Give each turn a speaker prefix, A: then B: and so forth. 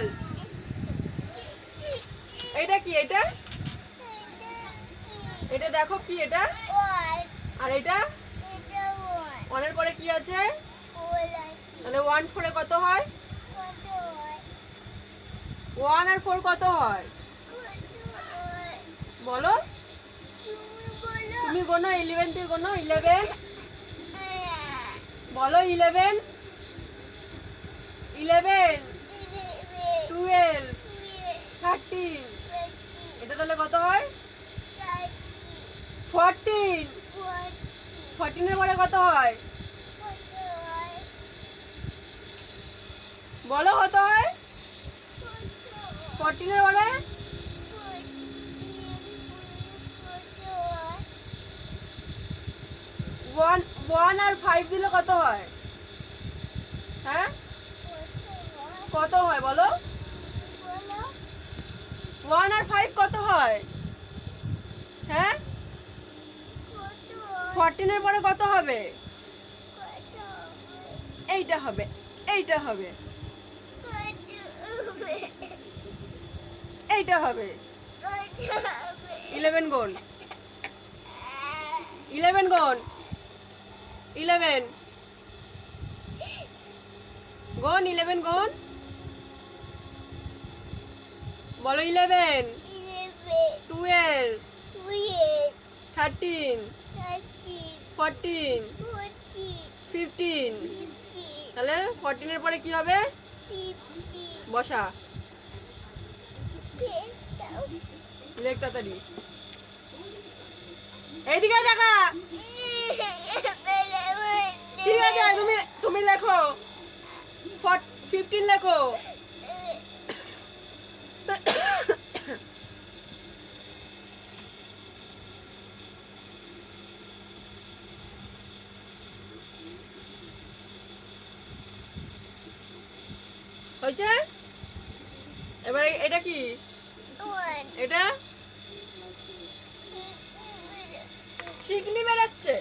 A: বল এটা কি এটা? এটা দেখো কি এটা? আর এটা? ওয়ানের পরে কি আছে? তাহলে ওয়ান ফোরে কত হয়? ওয়ান আর ফোর কত হয়? বলো। তুমি গোনো ইলেভেন তুই গোনো ইলেভেন বলো ইলেভেন ইলেভেন টুয়েলভ থার্টিন এটা তাহলে কত হয়? ফোরটিন ফোরটিনের পরে কত হয়? বলো কত হয়? ফোরটিনের পরে? ওয়ান ওয়ান আর ফাইভ দিলে কত হয়? হ্যাঁ? কত হয় বলো? ওয়ান আর ফাইভ কত হয়? হ্যাঁ? ফোরটিনের পরে কত হবে? এইটা হবে এইটা হবে। এইটা হবে। ইলেভেন গুণ। ইলেভেন গুণ। ইলেভেন গুণ ইলেভেন গুণ। বলো eleven twelve thirteen fourteen fifteen তাহলে ফোরটিনের পরে কি হবে? বসা। লেখ তাড়াতাড়ি। এইদিকে দেখা। ঠিক আছে তুমি তুমি লেখো। ফিফটিন লেখো। হয়েছে? এবার এটা কি? এটা? শিকনি বেরাচ্ছে